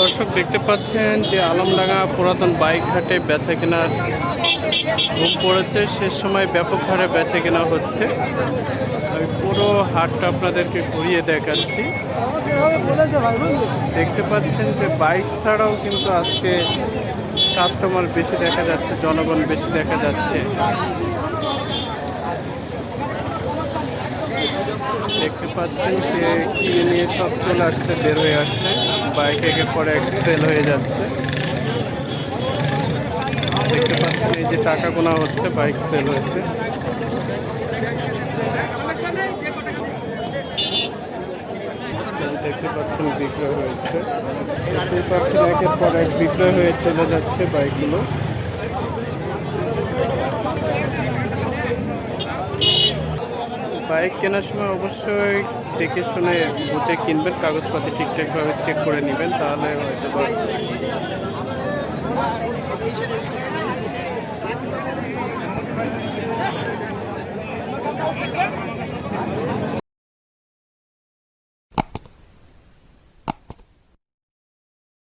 দর্শক দেখতে পাচ্ছেন যে আলমডাঙ্গা পুরাতন বাইক ঘাটে বেচা কেনার ঘুম পড়েছে। সে সময় ব্যাপক হারে বেচা কেনা হচ্ছে। আমি পুরো হাটটা আপনাদেরকে ঘুরিয়ে দেখাচ্ছি। দেখতে পাচ্ছেন যে বাইক ছাড়াও কিন্তু আজকে কাস্টমার বেশি দেখা যাচ্ছে, জনগণ বেশি দেখা যাচ্ছে। দেখতে পাচ্ছেন যে কিনে নিয়ে সব চলে আসছে, বের হয়ে আসছে। বাইক একে পরে এক সেল হয়ে যাচ্ছে। দেখতে পাচ্ছেন এই যে টাকা গোনা হচ্ছে, বাইক সেল হয়েছে। দেখতে পাচ্ছেন বিক্রয় হয়েছে। দেখতে পাচ্ছেন একের পর এক বিক্রয় হয়ে চলে যাচ্ছে বাইকগুলো। বাইক কেনার সময় অবশ্যই দেখে শুনে বুঝে কিনবেন কাগজপাতি ঠিকঠাকভাবে চেক করে নেবেন, তাহলে হয়তো